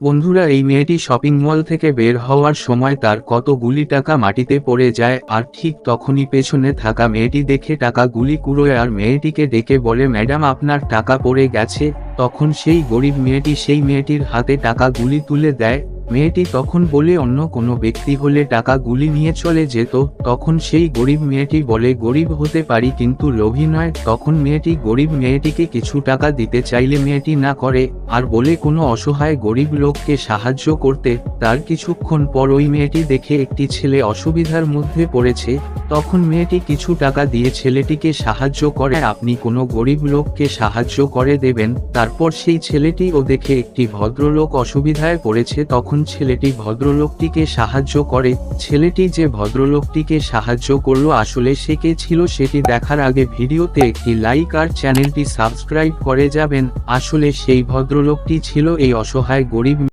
বন্ধুরা, এই মেয়েটি শপিং মল থেকে বের হওয়ার সময় তার কতগুলি টাকা মাটিতে পড়ে যায় আর ঠিক তখনই পেছনে থাকা মেয়েটি দেখে টাকাগুলি কুড়োয় আর মেয়েটিকে ডেকে বলে, ম্যাডাম, আপনার টাকা পড়ে গেছে। তখন সেই গরিব মেয়েটি সেই মেয়েটির হাতে টাকা গুলি তুলে দেয় মেয়েটি তখন বলে, অন্য কোনো ব্যক্তি হলে টাকা গুলি নিয়ে চলে যেত। তখন সেই গরিব মেয়েটি বলে, গরিব হতে পারি, কিন্তু লোভী নয়। তখন মেয়েটি, গরিব মেয়েটিকে কিছু টাকা দিতে চাইলে মেয়েটি না করে। আর বলে, কোনো অসহায় গরিব লোককে সাহায্য করতে। তার কিছুক্ষণ পর ওই মেয়েটি দেখে একটি ছেলে অসুবিধার মধ্যে পড়েছে। তখন মেয়েটি কিছু টাকা দিয়ে ছেলেটিকে সাহায্য করে। আপনি কোনো গরিব লোককে সাহায্য করে দেবেন। তারপর সেই ছেলেটি ও দেখে একটি ভদ্রলোক অসুবিধায় পড়েছে। তখন ছেলেটি ভদ্রলোকটিকে সাহায্য করে। ছেলেটি যে ভদ্রলোকটিকে সাহায্য করল, আসলে সে কে ছিল সেটি দেখার আগে ভিডিওতে একটি লাইক আর চ্যানেলটি সাবস্ক্রাইব করে যাবেন। আসলে সেই ভদ্রলোকটি ছিল এই অসহায় গরিব